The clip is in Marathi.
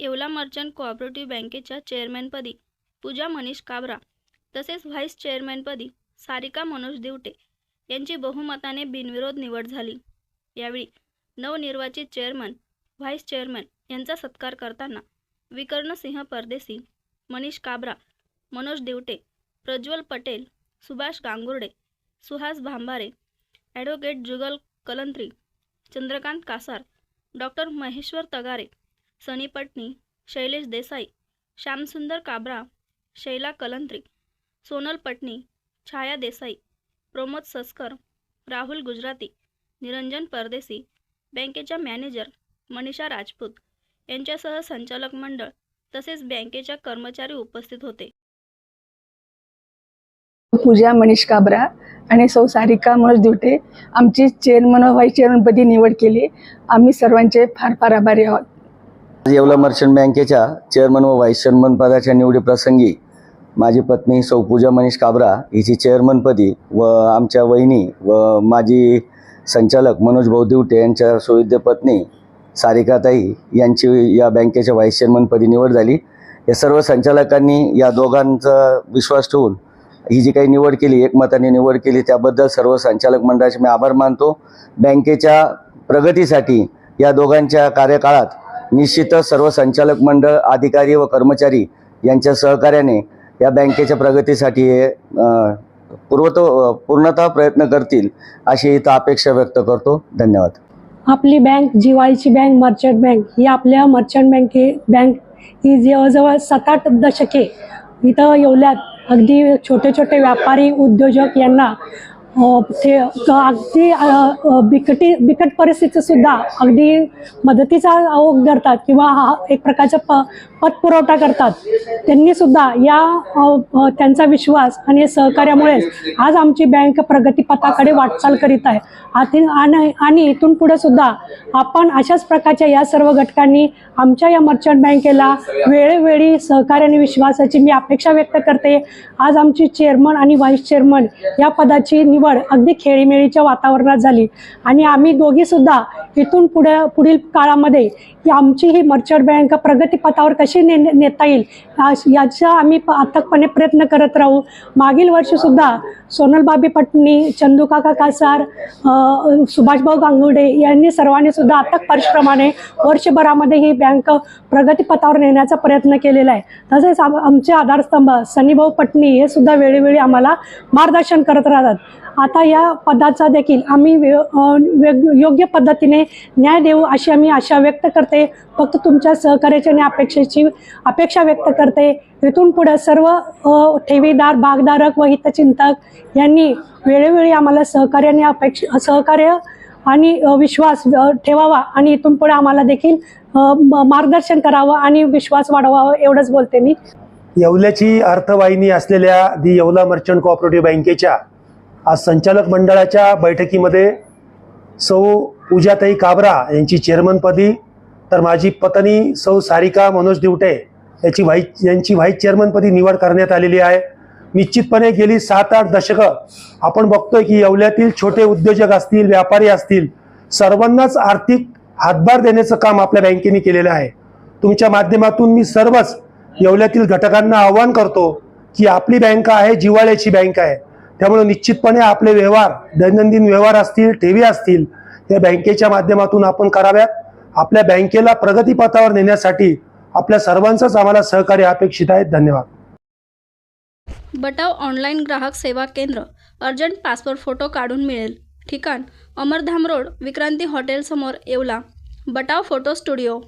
येवला मर्चंट कोऑपरेटिव्ह बँकेच्या चेअरमॅनपदी पूजा मनीष काबरा तसेच व्हाईस चेअरमॅनपदी सारिका मनोज दिवटे यांची बहुमताने बिनविरोध निवड झाली. यावेळी नवनिर्वाचित चेअरमन व्हाईस चेअरमॅन यांचा सत्कार करताना विकर्णसिंह परदेसी मनीष काबरा मनोज दिवटे प्रज्वल पटेल सुभाष गांगुर्डे सुहास भांबारे ॲडव्होकेट जुगल कलंत्री चंद्रकांत कासार डॉक्टर महेश्वर तगारे सनी पटनी शैलेश देसाई श्यामसुंदर काबरा शैला कलंत्री सोनल पटनी छाया देसाई प्रमोद सस्कर राहुल गुजराती निरंजन परदेसी बँकेच्या मॅनेजर मनीषा राजपूत यांच्यासह संचालक मंडळ तसेच बँकेच्या कर्मचारी उपस्थित होते. पूजा मनीष काबरा आणि सौ सारिका मनोज दिवटे आमची चेअरमन व व्हाईस चेअरमनपदी निवड केली. आम्ही सर्वांचे फार फार आभारी आहोत. येवला मर्चंट बँकेच्या चेअरमन व व्हाईस चेअरमन पदाच्या निवडीप्रसंगी माझी पत्नी सौ पूजा मनीष काबरा हिची चेअरमनपदी व आमच्या वहिनी व माझी संचालक मनोज भाऊ यांच्या सुविद्य पत्नी सारिकाताई यांची या बँकेच्या व्हाईस चेअरमनपदी निवड झाली. या सर्व संचालकांनी या दोघांचा विश्वास ठेवून ही जी काही निवड केली एकमताने निवड केली त्याबद्दल सर्व संचालक मंडळाचे मी आभार मानतो. बँकेच्या प्रगतीसाठी या दोघांच्या कार्यकाळात निश्चितच सर्व संचालक मंडळ अधिकारी व कर्मचारी यांच्या सहकार्याने या बँकेच्या प्रगतीसाठी हे पूर्वत पूर्णतः प्रयत्न करतील अशी इथं अपेक्षा व्यक्त करतो. धन्यवाद. आपली बँक जिवाळीची बँक मर्चंट बँक ही आपल्या मर्चंट बँके बँक ही जवळजवळ सात आठ दशके इथं येवल्यात. अगदी छोटे छोटे व्यापारी उद्योजक यांना हो, ते अगदी बिकटी बिकट परिस्थितीतसुद्धा अगदी मदतीचा ओघ धरतात किंवा हा एक प्रकारचा प पतपुरवठा करतात. त्यांनीसुद्धा या त्यांचा विश्वास आणि सहकार्यामुळेच आज आमची बँक प्रगतीपथाकडे वाटचाल करीत आहे. आती आणि आणि इथून पुढे सुद्धा आपण अशाच प्रकारच्या या सर्व घटकांनी आमच्या या मर्चंट बँकेला वेळोवेळी सहकार्य आणि विश्वासाची मी अपेक्षा व्यक्त करते. आज आमची चेअरमन आणि व्हाईस चेअरमन या पदाची निवड अगदी खेळीमेळीच्या वातावरणात झाली. आणि आम्ही दोघीसुद्धा इथून पुढे पुढील काळामध्ये आमची ही मर्चंट बँक प्रगतीपथावर कशी ने नेता येईल याचा आम्ही अथकपणे प्रयत्न करत राहू. मागील वर्षीसुद्धा सोनलबाबी पटणी चंदूकाका कासार सुभाषभाऊ गांगुडे यांनी सर्वांनी सुद्धा अथक परिश्रमाने वर्षभरामध्ये ही बँक प्रगतीपथावर नेण्याचा प्रयत्न केलेला आहे. तसेच आमचे आधारस्तंभ सनीभाऊ पटणी हे सुद्धा वेळोवेळी आम्हाला मार्गदर्शन करत राहतात. आता या पदाचा देखील आम्ही व्य- योग्य पद्धतीने न्याय देऊ अशी आम्ही आशा व्यक्त करते. फक्त तुमच्या सहकार्याची आणि अपेक्षेची अपेक्षा व्यक्त करते. इथून पुढे सर्व ठेवीदार भागधारक व हितचिंतक यांनी वेळोवेळी आम्हाला सहकार्याने अपेक्षा सहकार्य आणि विश्वास ठेवावा आणि इथून पुढे आम्हाला देखील मार्गदर्शन करावं आणि विश्वास वाढवावा एवढंच बोलते मी. येवल्याची अर्थवाहिनी असलेल्या दी येवला मर्चंट कोऑपरेटिव्ह बँकेच्या आज संचालक मंडळाच्या बैठकीमध्ये सौ पूजाताई काबरा यांची चेअरमनपदी तर माझी पत्नी सौ सारिका मनोज दिवटे याची व्हाईस यांची व्हाईस चेअरमनपदी निवड करण्यात आलेली आहे. निश्चितपणे गेली सात आठ दशकं आपण बघतोय की येवल्यातील छोटे उद्योजक असतील व्यापारी असतील सर्वांनाच आर्थिक हातभार देण्याचं काम आपल्या बँकेने केलेलं आहे. तुमच्या माध्यमातून मी सर्वच येवल्यातील घटकांना आवाहन करतो की आपली बँक आहे जिवाळ्याची बँक आहे. त्यामुळे निश्चितपणे आपले व्यवहार दैनंदिन व्यवहार असतील ठेवी असतील या बँकेच्या माध्यमातून आपण कराव्यात. आपल्या बँकेला प्रगतीपथावर नेण्यासाठी आपल्या सर्वांचंच आम्हाला सहकार्य अपेक्षित आहे. धन्यवाद. बटाव ऑनलाईन ग्राहक सेवा केंद्र अर्जंट पासपोर्ट फोटो काढून मिळेल. ठिकाण अमरधाम रोड विक्रांती हॉटेलसमोर येवला. Batav photo studio.